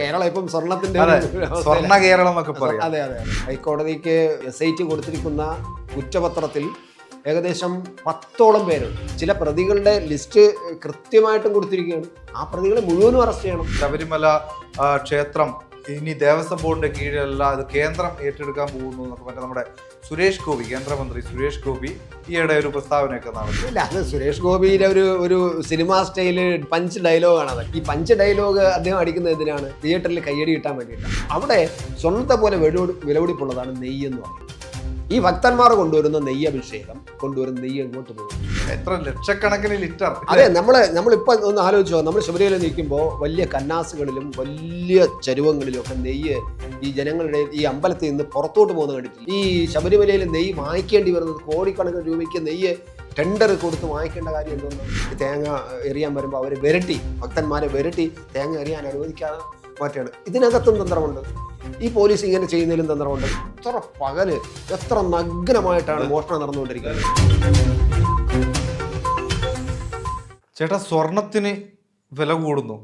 കേരളം ഇപ്പം സ്വർണത്തിന്റെ സ്വർണ കേരളം ഒക്കെ പറയാം. അതെ അതെ ഹൈക്കോടതിക്ക് എസ് ഐ ടി കൊടുത്തിരിക്കുന്ന കുറ്റപത്രത്തിൽ ഏകദേശം പത്തോളം പേരുണ്ട്. ചില പ്രതികളുടെ ലിസ്റ്റ് കൃത്യമായിട്ടും കൊടുത്തിരിക്കുകയാണ്. ആ പ്രതികളെ മുഴുവനും അറസ്റ്റ് ചെയ്യണം. ശബരിമല ക്ഷേത്രം ഇനി ദേവസ്വം ബോർഡിന്റെ കീഴിലല്ല അത് കേന്ദ്രം ഏറ്റെടുക്കാൻ പോകുന്നു എന്നൊക്കെ മറ്റേ നമ്മുടെ സുരേഷ് ഗോപി കേന്ദ്രമന്ത്രി സുരേഷ് ഗോപി ഈയിടെ ഒരു പ്രസ്താവനയൊക്കെ നടത്തി. അല്ല അത് സുരേഷ് ഗോപിയുടെ ഒരു ഒരു സിനിമാ സ്റ്റൈൽ പഞ്ച് ഡയലോഗാണ് അത്. ഈ പഞ്ച് ഡയലോഗ് അദ്ദേഹം അടിക്കുന്നത് എന്തിനാണ്? തിയേറ്ററിൽ കയ്യടി കിട്ടാൻ വേണ്ടിയിട്ടാണ്. അവിടെ സ്വർണത്തെ പോലെ വിലപിടി വിലപിടിപ്പുള്ളതാണ് നെയ്യെന്ന് പറയുന്നത്. ഈ ഭക്തന്മാർ കൊണ്ടുവരുന്ന നെയ്യ് അഭിഷേകം കൊണ്ടുവരുന്ന നെയ്യ് എങ്ങോട്ട് പോകും? എത്ര ലക്ഷക്കണക്കിന് ലിറ്റർ. അതെ നമ്മൾ നമ്മളിപ്പോ ഒന്ന് ആലോചിച്ചോ നമ്മൾ ശബരിമല നിൽക്കുമ്പോൾ വലിയ കന്നാസുകളിലും വലിയ ചരുവങ്ങളിലും ഒക്കെ നെയ്യ് ഈ ജനങ്ങളുടെ ഈ അമ്പലത്തിൽ നിന്ന് പുറത്തോട്ട് പോകുന്ന കണ്ടിട്ട് ഈ ശബരിമലയിൽ നെയ്യ് വാങ്ങിക്കേണ്ടി വരുന്നത് കോടിക്കണക്കിന് രൂപയ്ക്ക് നെയ്യ് ടെൻഡർ കൊടുത്ത് വാങ്ങിക്കേണ്ട കാര്യം എന്തോന്നു തേങ്ങ എറിയാൻ വരുമ്പോൾ അവർ വിരട്ടി ഭക്തന്മാരെ വിരട്ടി തേങ്ങ എറിയാൻ അനുവദിക്കാതെ മാറ്റുകയാണ്. ഇതിനകത്തും തന്ത്രമുണ്ട് ഈ പോലീസ് ഇങ്ങനെ ചെയ്യുന്നതിലും തന്ത്രമുണ്ട്. എത്ര പകൽ എത്ര നഗ്നമായിട്ടാണ് മോഷണം നടന്നുകൊണ്ടിരിക്കുന്നത്. ചേട്ടാ സ്വർണത്തിന് വില കൂടുന്നു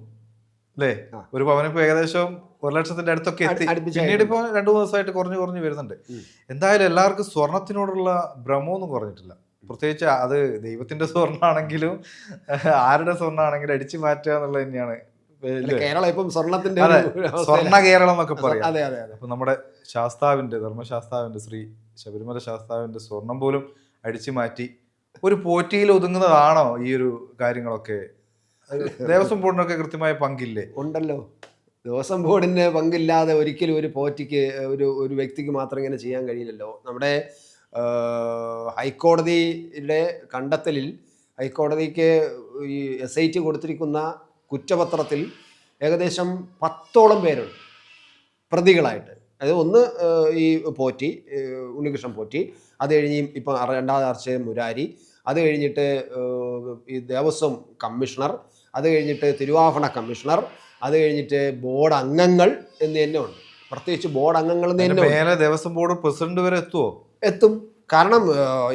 അല്ലേ? ഒരു ഒരു ഇപ്പൊ ഏകദേശം ഒരു ലക്ഷത്തിന്റെ അടുത്തൊക്കെ എത്തി. പിന്നീട് ഇപ്പൊ രണ്ടു മൂന്ന് ദിവസമായിട്ട് കുറഞ്ഞു കുറഞ്ഞു വരുന്നുണ്ട്. എന്തായാലും എല്ലാവർക്കും സ്വർണത്തിനോടുള്ള ഭ്രമമൊന്നും കുറഞ്ഞിട്ടില്ല. പ്രത്യേകിച്ച് അത് ദൈവത്തിന്റെ സ്വർണമാണെങ്കിലും ആരുടെ സ്വർണമാണെങ്കിലും അടിച്ചു മാറ്റുക എന്നുള്ളത് തന്നെയാണ് കേരളം ഇപ്പം സ്വർണത്തിന്റെ സ്വർണ കേരളം എന്നൊക്കെ പറയാം. അതെ അതെ അപ്പൊ നമ്മുടെ ശാസ്താവിന്റെ ധർമ്മശാസ്താവിന്റെ ശ്രീ ശബരിമല ശാസ്താവിന്റെ സ്വർണം പോലും അടിച്ചു മാറ്റി ഒരു പോറ്റിയിൽ ഒതുങ്ങുന്നതാണോ ഈ ഒരു കാര്യങ്ങളൊക്കെ? ദേവസ്വം ബോർഡിനൊക്കെ കൃത്യമായ പങ്കില്ലേ? ഉണ്ടല്ലോ. ദേവസ്വം ബോർഡിന് പങ്കില്ലാതെ ഒരിക്കലും ഒരു പോറ്റിക്ക് ഒരു ഒരു വ്യക്തിക്ക് മാത്രം ഇങ്ങനെ ചെയ്യാൻ കഴിയില്ലല്ലോ. നമ്മുടെ ഹൈക്കോടതിയുടെ കണ്ടെത്തലിൽ ഹൈക്കോടതിക്ക് ഈ എസ് ഐ ടി കൊടുത്തിരിക്കുന്ന കുറ്റപത്രത്തിൽ ഏകദേശം പത്തോളം പേരുണ്ട്. പ്രതികളായിട്ട്. അതായത് ഒന്ന് ഈ പോറ്റി ഉണ്ണികൃഷ്ണൻ പോറ്റി അത് കഴിഞ്ഞ് ഇപ്പം രണ്ടാമത് ആർച്ച മുരാരി അത് കഴിഞ്ഞിട്ട് ഈ ദേവസ്വം കമ്മീഷണർ അത് കഴിഞ്ഞിട്ട് തിരുവാഭരണ കമ്മീഷണർ അത് കഴിഞ്ഞിട്ട് ബോർഡ് അംഗങ്ങൾ എന്ന് തന്നെ ഉണ്ട്. പ്രത്യേകിച്ച് ബോർഡ് അംഗങ്ങൾ എന്ന് തന്നെ ദേവസ്വം ബോർഡ് പ്രസിഡന്റ് വരെ എത്തുമോ എത്തും. കാരണം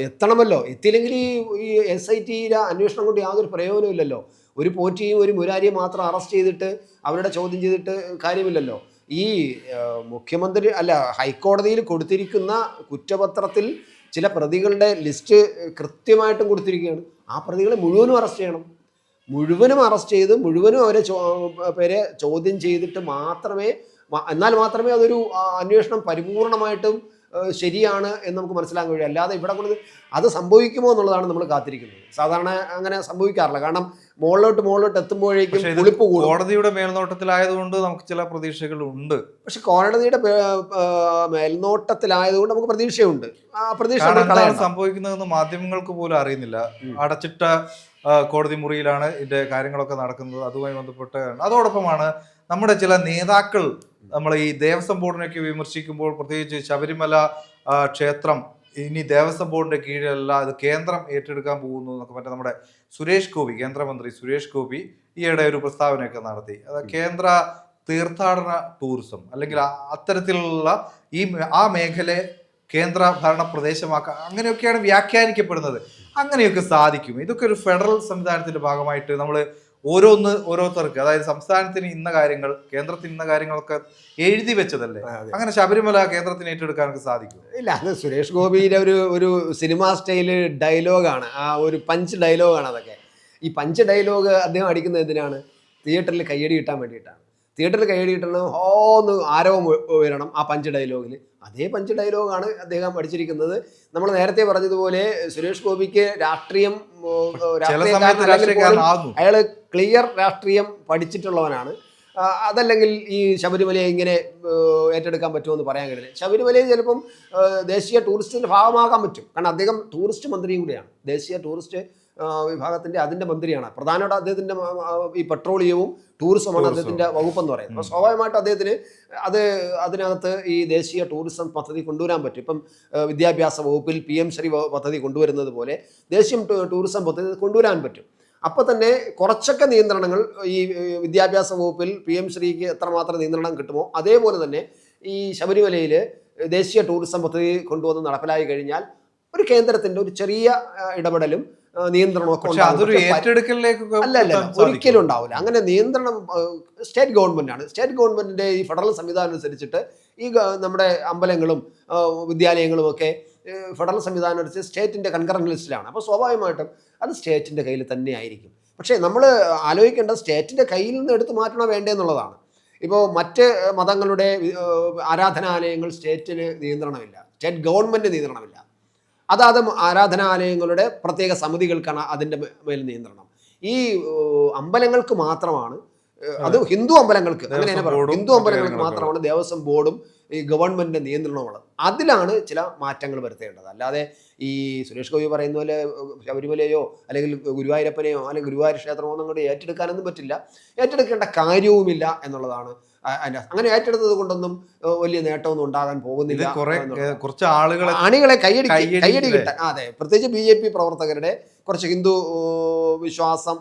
എത്തണമല്ലോ. എത്തിയില്ലെങ്കിൽ ഈ ഈ എസ് ഐ ടിയിലെ അന്വേഷണം കൊണ്ട് യാതൊരു പ്രയോജനമില്ലല്ലോ ഒരു പോറ്റിയും ഒരു മുരാരിയും മാത്രം അറസ്റ്റ് ചെയ്തിട്ട് അവരുടെ ചോദ്യം ചെയ്തിട്ട് കാര്യമില്ലല്ലോ. ഈ മുഖ്യമന്ത്രി അല്ല ഹൈക്കോടതിയിൽ കൊടുത്തിരിക്കുന്ന കുറ്റപത്രത്തിൽ ചില പ്രതികളുടെ ലിസ്റ്റ് കൃത്യമായിട്ടും കൊടുത്തിരിക്കുകയാണ്. ആ പ്രതികളെ മുഴുവനും അറസ്റ്റ് ചെയ്യണം. മുഴുവനും അറസ്റ്റ് ചെയ്ത് മുഴുവനും അവരെ പേരെ ചോദ്യം ചെയ്തിട്ട് മാത്രമേ എന്നാൽ മാത്രമേ അതൊരു അന്വേഷണം പരിപൂർണമായിട്ടും ശരിയാണ് എന്ന് നമുക്ക് മനസ്സിലാക്കാൻ കഴിയും. അല്ലാതെ ഇവിടെ കൊണ്ട് അത് സംഭവിക്കുമോ എന്നുള്ളതാണ് നമ്മൾ കാത്തിരിക്കുന്നത്. സാധാരണ അങ്ങനെ സംഭവിക്കാറില്ല. കാരണം മുകളിലോട്ട് മുകളിലോട്ട് എത്തുമ്പോഴേക്കും പുളിപ്പ് കൂടും. കോടതിയുടെ മേൽനോട്ടത്തിലായതുകൊണ്ട് നമുക്ക് ചില പ്രതീക്ഷകൾ ഉണ്ട് പക്ഷെ കോടതിയുടെ മേൽനോട്ടത്തിലായതുകൊണ്ട് നമുക്ക് പ്രതീക്ഷയുണ്ട്. ആ പ്രതീക്ഷ. സംഭവിക്കുന്നതെന്ന് മാധ്യമങ്ങൾക്ക് പോലും അറിയുന്നില്ല. അടച്ചിട്ട കോടതി മുറിയിലാണ് ഇതിന്റെ കാര്യങ്ങളൊക്കെ നടക്കുന്നത്. അതുമായി ബന്ധപ്പെട്ട് അതോടൊപ്പമാണ് നമ്മുടെ ചില നേതാക്കൾ നമ്മൾ ഈ ദേവസ്വം ബോർഡിനൊക്കെ വിമർശിക്കുമ്പോൾ പ്രത്യേകിച്ച് ശബരിമല ക്ഷേത്രം ഇനി ദേവസ്വം ബോർഡിന്റെ കീഴിലല്ല അത് കേന്ദ്രം ഏറ്റെടുക്കാൻ പോകുന്നു എന്നൊക്കെ മറ്റേ നമ്മുടെ സുരേഷ് ഗോപി കേന്ദ്രമന്ത്രി സുരേഷ് ഗോപി ഈയിടെ ഒരു പ്രസ്താവനയൊക്കെ നടത്തി. അത് കേന്ദ്ര തീർത്ഥാടന ടൂറിസം അല്ലെങ്കിൽ അത്തരത്തിലുള്ള ഈ ആ മേഖലയെ കേന്ദ്ര ഭരണ പ്രദേശമാക്കുക അങ്ങനെയൊക്കെയാണ് വ്യാഖ്യാനിക്കപ്പെടുന്നത്. അങ്ങനെയൊക്കെ സാധിക്കും. ഇതൊക്കെ ഒരു ഫെഡറൽ സംവിധാനത്തിന്റെ ഭാഗമായിട്ട് നമ്മൾ ഓരോന്ന് ഓരോരുത്തർക്ക് അതായത് സംസ്ഥാനത്തിന് ഇന്ന കാര്യങ്ങൾ കേന്ദ്രത്തിന് ഇന്ന കാര്യങ്ങളൊക്കെ എഴുതി വെച്ചതല്ലേ? അങ്ങനെ ശബരിമല കേന്ദ്രത്തിന് ഏറ്റെടുക്കാനൊക്കെ സാധിക്കും ഇല്ല അത് സുരേഷ് ഗോപിയുടെ ഒരു ഒരു സിനിമാ സ്റ്റൈൽ ഡയലോഗാണ്. ആ ഒരു പഞ്ച് ഡയലോഗാണ് അതൊക്കെ. ഈ പഞ്ച് ഡയലോഗ് അദ്ദേഹം അടിക്കുന്നത് എന്തിനാണ്? തിയേറ്ററിൽ കയ്യടി കിട്ടാൻ വേണ്ടിയിട്ടാണ്. തിയേറ്ററിൽ കയ്യടി കിട്ടണം ഹോന്ന് ആരവം ഉയരണം ആ പഞ്ച് ഡയലോഗിൽ അതേ പഞ്ച് ഡയലോഗാണ് അദ്ദേഹം പഠിച്ചിരിക്കുന്നത് നമ്മൾ നേരത്തെ പറഞ്ഞതുപോലെ സുരേഷ് ഗോപിക്ക് രാഷ്ട്രീയം അയാൾ അയാൾ ക്ലിയർ രാഷ്ട്രീയം പഠിച്ചിട്ടുള്ളവനാണ്. അതല്ലെങ്കിൽ ഈ ശബരിമലയെ ഇങ്ങനെ ഏറ്റെടുക്കാൻ പറ്റുമെന്ന് പറയാൻ കഴിയില്ല. ശബരിമലയിൽ ചിലപ്പം ദേശീയ ടൂറിസ്റ്റിന്റെ ഭാഗമാകാൻ പറ്റും. കാരണം അദ്ദേഹം ടൂറിസ്റ്റ് മന്ത്രിയും കൂടിയാണ്. ദേശീയ ടൂറിസ്റ്റ് വിഭാഗത്തിന്റെ അതിന്റെ മന്ത്രിയാണ്. പ്രധാനമായിട്ട് അദ്ദേഹത്തിന്റെ ഈ പെട്രോളിയവും ടൂറിസമാണ് ടൂറിസം. അദ്ദേഹത്തിന്റെ വകുപ്പെന്ന് പറയുന്നത്. അപ്പോൾ സ്വാഭാവികമായിട്ട് അദ്ദേഹത്തിന് അത് അതിനകത്ത് ഈ ദേശീയ ടൂറിസം പദ്ധതി കൊണ്ടുവരാൻ പറ്റും. ഇപ്പം വിദ്യാഭ്യാസ വകുപ്പിൽ പി എം ശ്രീ പദ്ധതി കൊണ്ടുവരുന്നത് പോലെ ദേശീയ ടൂറിസം പദ്ധതി കൊണ്ടുവരാൻ പറ്റും. അപ്പോൾ തന്നെ കുറച്ചൊക്കെ നിയന്ത്രണങ്ങൾ ഈ വിദ്യാഭ്യാസ വകുപ്പിൽ പി എം ശ്രീക്ക് എത്രമാത്രം നിയന്ത്രണം കിട്ടുമോ അതേപോലെ തന്നെ ഈ ശബരിമലയിൽ ദേശീയ ടൂറിസം പദ്ധതി കൊണ്ടുവന്ന് നടപ്പിലായി കഴിഞ്ഞാൽ ഒരു കേന്ദ്രത്തിന്റെ ഒരു ചെറിയ ഇടപെടലും നിയന്ത്രണമൊക്കെ. അതൊരു അല്ല ഒരിക്കലും ഉണ്ടാവില്ല. അങ്ങനെ നിയന്ത്രണം സ്റ്റേറ്റ് ഗവൺമെന്റ് ആണ് സ്റ്റേറ്റ് ഗവൺമെന്റിന്റെ ഈ ഫെഡറൽ സംവിധാനം അനുസരിച്ചിട്ട് ഈ നമ്മുടെ അമ്പലങ്ങളും വിദ്യാലയങ്ങളും ഒക്കെ ഫെഡറൽ സംവിധാനം അനുസരിച്ച് സ്റ്റേറ്റിന്റെ കൺകറന്റ് ലിസ്റ്റിലാണ്. അപ്പോൾ സ്വാഭാവികമായിട്ടും അത് സ്റ്റേറ്റിന്റെ കയ്യിൽ തന്നെ ആയിരിക്കും. പക്ഷേ നമ്മൾ ആലോചിക്കേണ്ടത് സ്റ്റേറ്റിന്റെ കയ്യിൽ നിന്ന് എടുത്തു മാറ്റണോ വേണ്ടെന്നുള്ളതാണ് ഇപ്പോൾ മറ്റ് മതങ്ങളുടെ ആരാധനാലയങ്ങൾ സ്റ്റേറ്റിന് നിയന്ത്രണമില്ല. State government നിയന്ത്രണമില്ല. അതാത് ആരാധനാലയങ്ങളുടെ പ്രത്യേക സമിതികൾക്കാണ് അതിന്റെ മേൽ നിയന്ത്രണം. ഈ അമ്പലങ്ങൾക്ക് മാത്രമാണ് അത്. ഹിന്ദു അമ്പലങ്ങൾക്ക് അങ്ങനെ ഹിന്ദു അമ്പലങ്ങൾക്ക് മാത്രമാണ് ദേവസ്വം ബോർഡും ഈ ഗവൺമെന്റിന്റെ നിയന്ത്രണമുള്ളത്. അതിലാണ് ചില മാറ്റങ്ങൾ വരുത്തേണ്ടത്. അല്ലാതെ ഈ സുരേഷ് ഗോപി പറയുന്ന പോലെ ശബരിമലയോ അല്ലെങ്കിൽ ഗുരുവായൂരപ്പനെയോ അല്ലെങ്കിൽ ഗുരുവായൂർ ക്ഷേത്രമോ ഒന്നും കൂടി ഏറ്റെടുക്കാനൊന്നും പറ്റില്ല. ഏറ്റെടുക്കേണ്ട കാര്യവുമില്ല എന്നുള്ളതാണ് അങ്ങനെ ഏറ്റെടുത്തത് കൊണ്ടൊന്നും വലിയ നേട്ടമൊന്നും ഉണ്ടാകാൻ പോകുന്നില്ല കുറെ കുറച്ച് ആളുകളെ അണികളെ കൈയടി കയ്യടി കൈയടി കിട്ടാൻ അതെ പ്രത്യേകിച്ച് ബി ജെ പി പ്രവർത്തകരുടെ കുറച്ച് ഹിന്ദു വിശ്വാസം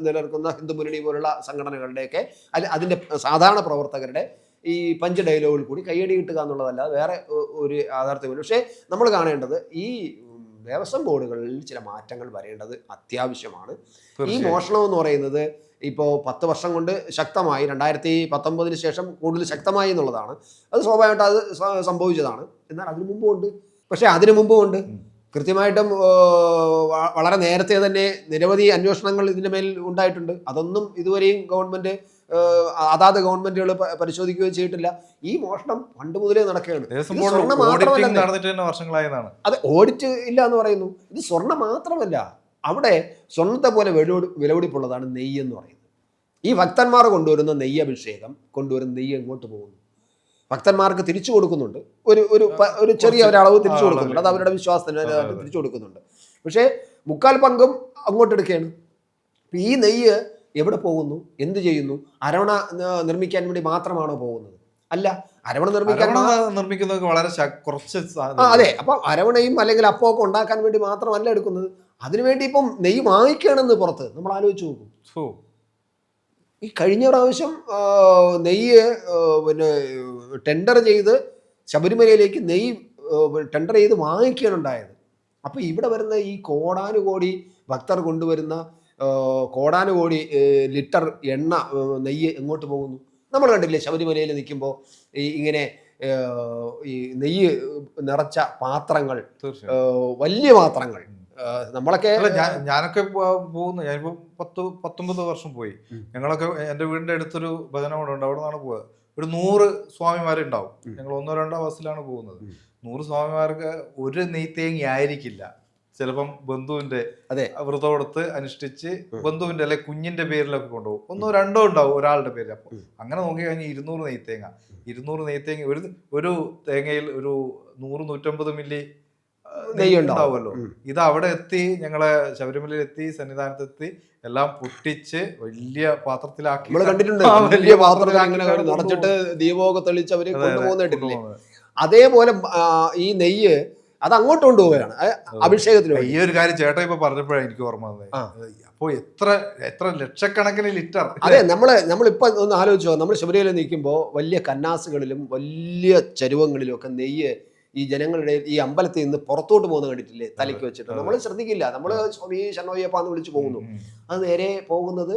നിലനിൽക്കുന്ന ഹിന്ദു മുന്നണി പോലുള്ള സംഘടനകളുടെയൊക്കെ അല്ല അതിന്റെ സാധാരണ പ്രവർത്തകരുടെ ഈ പഞ്ച് ഡയലോഗിൽ കൂടി കൈയടി കിട്ടുക എന്നുള്ളതല്ലാതെ വേറെ ഒരു യാഥാർത്ഥ്യമില്ല. പക്ഷേ നമ്മൾ കാണേണ്ടത് ഈ ദേവസ്വം ബോർഡുകളിൽ ചില മാറ്റങ്ങൾ വരേണ്ടത് അത്യാവശ്യമാണ്. ഈ. മോഷണം എന്ന് പറയുന്നത് ഇപ്പോൾ പത്ത് വർഷം കൊണ്ട് ശക്തമായി രണ്ടായിരത്തി പത്തൊമ്പതിന് ശേഷം കൂടുതൽ ശക്തമായി എന്നുള്ളതാണ്. അത് സ്വാഭാവികമായിട്ട് അത് സംഭവിച്ചതാണ്. എന്നാൽ അതിനു മുമ്പും ഉണ്ട്. പക്ഷേ അതിനു മുമ്പും ഉണ്ട്. കൃത്യമായിട്ടും വളരെ നേരത്തെ തന്നെ നിരവധി അന്വേഷണങ്ങൾ ഇതിന്റെ മേൽ ഉണ്ടായിട്ടുണ്ട്. അതൊന്നും ഇതുവരെയും ഗവൺമെന്റ് അതാത് ഗവൺമെന്റുകൾ പരിശോധിക്കുകയും ചെയ്തിട്ടില്ല. ഈ മോഷണം പണ്ട് മുതലേ നടക്കുകയാണ്. അത് ഓഡിറ്റ് ഇല്ല എന്ന് പറയുന്നു. ഇത് സ്വർണം മാത്രമല്ല. അവിടെ സ്വർണത്തെ പോലെ വിലപിടി വിലപിടിപ്പുള്ളതാണ് നെയ്യ് എന്ന് പറയുന്നത്. ഈ ഭക്തന്മാർ കൊണ്ടുവരുന്ന നെയ്യഭിഷേകം കൊണ്ടുവരുന്ന നെയ്യ് എങ്ങോട്ട് പോകുന്നു? ഭക്തന്മാർക്ക് തിരിച്ചു കൊടുക്കുന്നുണ്ട്. ഒരു ഒരു ഒരു ചെറിയ ഒരളവ് തിരിച്ചു കൊടുക്കുന്നുണ്ട്. അത് അവരുടെ വിശ്വാസത്തിന്. തിരിച്ചു കൊടുക്കുന്നുണ്ട്. പക്ഷേ മുക്കാൽ പങ്കും അങ്ങോട്ട് എടുക്കുകയാണ്. ഈ നെയ്യ് എവിടെ പോകുന്നു? എന്ത് ചെയ്യുന്നു? അരവണ നിർമ്മിക്കാൻ വേണ്ടി മാത്രമാണോ പോകുന്നത്? അല്ല അരവണ നിർമ്മിക്കാൻ നിർമ്മിക്കുന്നത് വളരെ കുറച്ച് അതെ. അപ്പം അരവണയും അല്ലെങ്കിൽ അപ്പോ ഒക്കെ ഉണ്ടാക്കാൻ വേണ്ടി മാത്രമല്ല എടുക്കുന്നത്. അതിനുവേണ്ടി ഇപ്പം നെയ്യ് വാങ്ങിക്കുകയാണെന്ന് പുറത്ത്. നമ്മൾ ആലോചിച്ച് നോക്കും. ഈ കഴിഞ്ഞ പ്രാവശ്യം നെയ്യ് പിന്നെ ടെൻഡർ ചെയ്ത് ശബരിമലയിലേക്ക് നെയ്യ് ടെൻഡർ ചെയ്ത് വാങ്ങിക്കുകയാണ് ഉണ്ടായത്. അപ്പോൾ ഇവിടെ വരുന്ന ഈ കോടാനുകോടി ഭക്തർ കൊണ്ടുവരുന്ന കോടാനുകോടി ലിറ്റർ എണ്ണ നെയ്യ് എങ്ങോട്ട് പോകുന്നു? നമ്മൾ കണ്ടില്ലേ ശബരിമലയിൽ നിൽക്കുമ്പോൾ ഈ ഇങ്ങനെ ഈ നെയ്യ് നിറച്ച പാത്രങ്ങൾ വലിയ പാത്രങ്ങൾ. നമ്മളൊക്കെ ഞാനൊക്കെ പോകുന്നു. ഞാനിപ്പോ പത്ത് പത്തൊമ്പത് വർഷം പോയി. ഞങ്ങളൊക്കെ എന്റെ വീടിന്റെ അടുത്തൊരു ഭജനമുണ്ട് അവിടെ നിന്നാണ് പോവുക ഒരു നൂറ് സ്വാമിമാരുണ്ടാവും. ഉണ്ടാവും ഞങ്ങൾ ഒന്നോ രണ്ടോ ബസ്സിലാണ് പോകുന്നത്. നൂറ് സ്വാമിമാർക്ക് ഒരു നെയ്ത്തേങ്ങി ആയിരിക്കില്ല. ചിലപ്പം ബന്ധുവിന്റെ അതെ. വ്രതം കൊടുത്ത് അനുഷ്ഠിച്ച് ബന്ധുവിന്റെ അല്ലെ കുഞ്ഞിന്റെ പേരിലൊക്കെ കൊണ്ടുപോകും. ഒന്നോ രണ്ടോ ഉണ്ടാവും ഒരാളുടെ പേരിൽ. അപ്പൊ അങ്ങനെ നോക്കി കഴിഞ്ഞാൽ ഇരുന്നൂറ് നെയ്ത്തേങ്ങ. ഇരുന്നൂറ് നെയ്ത്തേങ്ങ ഒരു ഒരു തേങ്ങയിൽ ഒരു നൂറ് നൂറ്റമ്പത് മില്ലി നെയ്യ് ഉണ്ടാവും. ഉണ്ടാവുമല്ലോ. ഇത് അവിടെ എത്തി ഞങ്ങളെ ശബരിമലയിൽ എത്തി സന്നിധാനത്തെത്തി എല്ലാം പൊട്ടിച്ച് വലിയ പാത്രത്തിലാക്കി. നമ്മൾ കണ്ടിട്ടുണ്ട്. വലിയ പാത്രത്തിൽ അങ്ങനെ നിറച്ചിട്ട് ദീപമൊക്കെ തെളിച്ച് അവർ കൊണ്ടുപോകുന്നിട്ടില്ലേ. അതേപോലെ ഈ നെയ്യ് അത് അങ്ങോട്ട് കൊണ്ടുപോവുകയാണ്. അഭിഷേകത്തിന് ഈ ഒരു കാര്യം ചേട്ടാ ഇപ്പൊ പറഞ്ഞപ്പോഴാണ് എനിക്ക് ഓർമ്മ വന്നത്. ആ. അപ്പൊ എത്ര എത്ര ലക്ഷക്കണക്കിന് ലിറ്റർ? അതെ നമ്മൾ നമ്മളിപ്പോ ഒന്ന് ആലോചിച്ചോ നമ്മൾ ശബരിമല നിൽക്കുമ്പോൾ വലിയ കന്നാസുകളിലും വലിയ ചരുവങ്ങളിലും ഒക്കെ നെയ്യ് ഈ ജനങ്ങളുടെ ഈ അമ്പലത്തിൽ നിന്ന് പുറത്തോട്ട് പോകുന്ന കണ്ടിട്ടില്ലേ? തലയ്ക്ക് വെച്ചിട്ട്. നമ്മൾ ശ്രദ്ധിക്കില്ല. നമ്മൾ സ്വാമി ശരണോയ്യപ്പാന്ന് വിളിച്ച് പോകുന്നു. അത് നേരെ പോകുന്നത്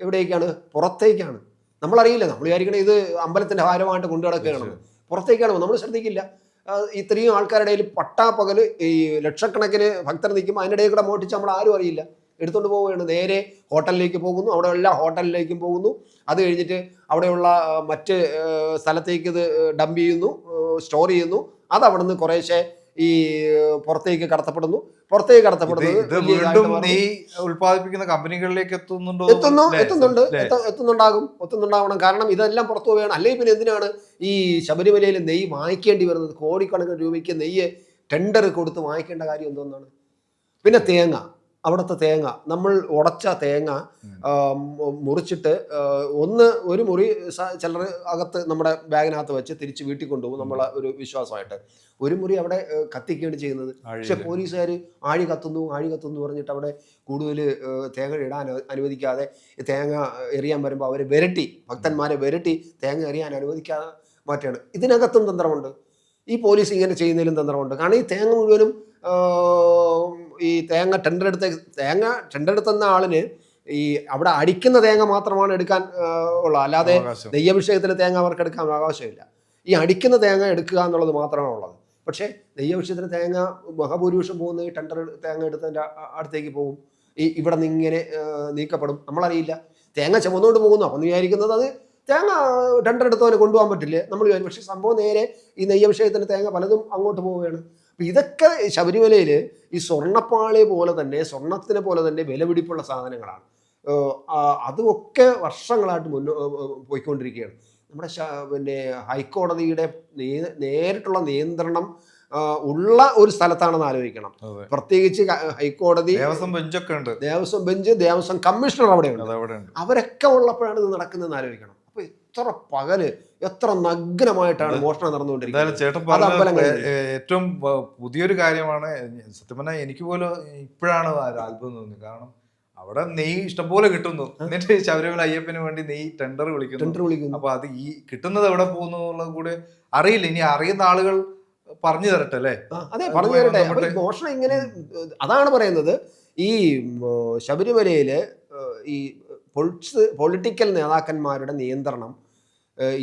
എവിടേക്കാണ്? പുറത്തേക്കാണ്. നമ്മളറിയില്ല. നമ്മൾ വിചാരിക്കണം ഇത് അമ്പലത്തിന്റെ ഭാരമായിട്ട് കൊണ്ടു കിടക്കുകയാണ് പുറത്തേക്കാണ്. നമ്മൾ ശ്രദ്ധിക്കില്ല. ഇത്രയും ആൾക്കാരുടെ ഇടയിൽ പട്ടാപ്പകൽ ഈ ലക്ഷക്കണക്കിന് ഭക്തർ നിൽക്കും അതിന്റെ ഇടയിൽ കൂടെ മോട്ടിച്ച് നമ്മൾ ആരും അറിയില്ല. എടുത്തുകൊണ്ട് പോവുകയാണ്. നേരെ ഹോട്ടലിലേക്ക് പോകുന്നു. അവിടെ എല്ലാ ഹോട്ടലിലേക്കും പോകുന്നു. അത് കഴിഞ്ഞിട്ട് അവിടെയുള്ള മറ്റ് സ്ഥലത്തേക്ക് ഇത് ഡംപ് ചെയ്യുന്നു സ്റ്റോർ ചെയ്യുന്നു. അത് അവിടെ നിന്ന് കുറേശ്ശെ ഈ പുറത്തേക്ക് കടത്തപ്പെടുന്നു. പുറത്തേക്ക് കടത്തപ്പെടുന്നത് ഉൽപ്പാദിപ്പിക്കുന്ന കമ്പനികളിലേക്ക് എത്തുന്നുണ്ടോ എത്തുന്നു എത്തുന്നുണ്ട്. എത്തുന്നുണ്ടാകും എത്തുന്നുണ്ടാവണം. കാരണം ഇതെല്ലാം പുറത്തു പോവുകയാണ്. അല്ലെങ്കിൽ പിന്നെ എന്തിനാണ് ഈ ശബരിമലയിൽ നെയ്യ് വാങ്ങിക്കേണ്ടി വരുന്നത്? കോടിക്കണക്കിന് രൂപയ്ക്ക് നെയ്യ് ടെൻഡർ കൊടുത്ത് വാങ്ങിക്കേണ്ട കാര്യം എന്തോന്നാണ്? പിന്നെ തേങ്ങ. അവിടുത്തെ തേങ്ങ. നമ്മൾ ഉടച്ച തേങ്ങ മുറിച്ചിട്ട് ഒന്ന് ഒരു മുറി ചിലർ അകത്ത് നമ്മുടെ ബാഗിനകത്ത് വെച്ച് തിരിച്ച് വീട്ടിൽ കൊണ്ടുപോകും നമ്മളെ ഒരു വിശ്വാസമായിട്ട്. ഒരു മുറി അവിടെ കത്തിക്കുകയാണ് ചെയ്യുന്നത്. പക്ഷെ പോലീസുകാർ ആഴി കത്തുന്നു ആഴി കത്തുന്നു പറഞ്ഞിട്ട് അവിടെ കൂടുതൽ തേങ്ങ ഇടാൻ അനുവദിക്കാതെ തേങ്ങ എറിയാൻ വരുമ്പോൾ അവരെ വിരട്ടി ഭക്തന്മാരെ വിരട്ടി തേങ്ങ എറിയാൻ അനുവദിക്കാതെ മാറ്റുകയാണ്. ഇതിനകത്തും തന്ത്രമുണ്ട്. ഈ പോലീസ് ഇങ്ങനെ ചെയ്യുന്നതിലും തന്ത്രമുണ്ട്. കാരണം ഈ തേങ്ങ മുഴുവനും ഈ തേങ്ങ ടെൻഡർ എടുത്ത തേങ്ങ ടെൻഡർ എടുത്തുന്ന ആളിന് ഈ അവിടെ അടിക്കുന്ന തേങ്ങ മാത്രമാണ് എടുക്കാൻ ഉള്ളത് അല്ലാതെ നെയ്യഭിഷേകത്തിലെ തേങ്ങ അവർക്ക് എടുക്കാൻ അവകാശമില്ല. ഈ അടിക്കുന്ന തേങ്ങ എടുക്കുക എന്നുള്ളത് മാത്രമാണ് ഉള്ളത്. പക്ഷേ നെയ്യഭിഷേകത്തിന് തേങ്ങ മഹാഭൂരിപക്ഷം പോകുന്ന ഈ ടെൻഡർ തേങ്ങ എടുത്തതിന്റെ അടുത്തേക്ക് പോകും. ഈ ഇവിടെ നിന്ന് ഇങ്ങനെ നീക്കപ്പെടും. നമ്മളറിയില്ല. തേങ്ങ ചുമന്നുകൊണ്ട് പോകുന്നു. അപ്പം വിചാരിക്കുന്നത് അത് തേങ്ങ ടെൻഡർ എടുത്തവന് കൊണ്ടുപോകാൻ പറ്റില്ലേ? നമ്മൾ വിചാരിക്കും. പക്ഷേ സംഭവം നേരെ ഈ നെയ്യഭിഷേകത്തിന് തേങ്ങ പലതും അങ്ങോട്ട് പോവുകയാണ്. അപ്പം ഇതൊക്കെ ശബരിമലയിൽ ഈ സ്വർണപ്പാളി പോലെ തന്നെ സ്വർണത്തിനെ പോലെ തന്നെ വിലപിടിപ്പുള്ള സാധനങ്ങളാണ്. അതുമൊക്കെ വർഷങ്ങളായിട്ട് മുന്നോ പോയിക്കൊണ്ടിരിക്കുകയാണ്. നമ്മുടെ പിന്നെ ഹൈക്കോടതിയുടെ നേരിട്ടുള്ള നിയന്ത്രണം ഉള്ള ഒരു സ്ഥലത്താണെന്ന് ആലോചിക്കണം. പ്രത്യേകിച്ച് ഹൈക്കോടതി ദേവസ്വം ബെഞ്ചൊക്കെ ഉണ്ട്. ദേവസ്വം ബെഞ്ച് ദേവസ്വം കമ്മീഷണർ അവിടെയുണ്ട്. അവരൊക്കെ ഉള്ളപ്പോഴാണ് ഇത് നടക്കുന്നതെന്ന് ആലോചിക്കണം. എത്ര പകൽ എത്ര നഗ്നമായിട്ടാണ് മോഷണം നടന്നുകൊണ്ടിരിക്കുന്നത്. ഏറ്റവും പുതിയൊരു കാര്യമാണ് സത്യം പറഞ്ഞാൽ എനിക്ക് പോലും ഇപ്പോഴാണ് അത്ഭുതം തോന്നുന്നത്. കാരണം അവിടെ നെയ് ഇഷ്ടംപോലെ കിട്ടുന്നു. എന്നിട്ട് ശബരിമല അയ്യപ്പന് വേണ്ടി നെയ് ടെൻഡർ വിളിക്കുന്നു. ടെൻഡർ വിളിക്കുന്നു. അപ്പൊ അത് ഈ കിട്ടുന്നത് എവിടെ പോകുന്നു എന്നുള്ളത് കൂടെ അറിയില്ല. ഇനി അറിയുന്ന ആളുകൾ പറഞ്ഞു തരട്ടെ അല്ലേ? അതെ പറഞ്ഞു തരട്ടെ. മോഷണം ഇങ്ങനെ അതാണ് പറയുന്നത്. ഈ ശബരിമലയിൽ ഈ പൊളിറ്റിക്കൽ നേതാക്കന്മാരുടെ നിയന്ത്രണം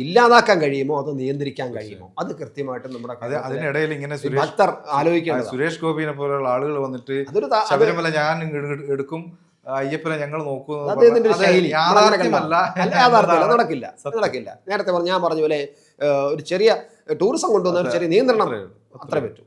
ഇല്ലാതാക്കാൻ കഴിയുമോ? അത് നിയന്ത്രിക്കാൻ കഴിയുമോ? അത് കൃത്യമായിട്ട് നമ്മുടെ അതിനിടയിൽ ഇങ്ങനെ ഭക്തർ ആലോചിക്കേണ്ടത് സുരേഷ് ഗോപിനെ പോലെയുള്ള ആളുകൾ വന്നിട്ട് അതൊരു ശബരിമല ഞാൻ എടുക്കും അയ്യപ്പനെ ഞങ്ങൾ നടക്കില്ല നടക്കില്ല. നേരത്തെ പറഞ്ഞു ഞാൻ പറഞ്ഞ പോലെ ഒരു ചെറിയ ടൂറിസം കൊണ്ടുവന്ന ഒരു ചെറിയ നിയന്ത്രണം അത്രേ പറ്റൂ.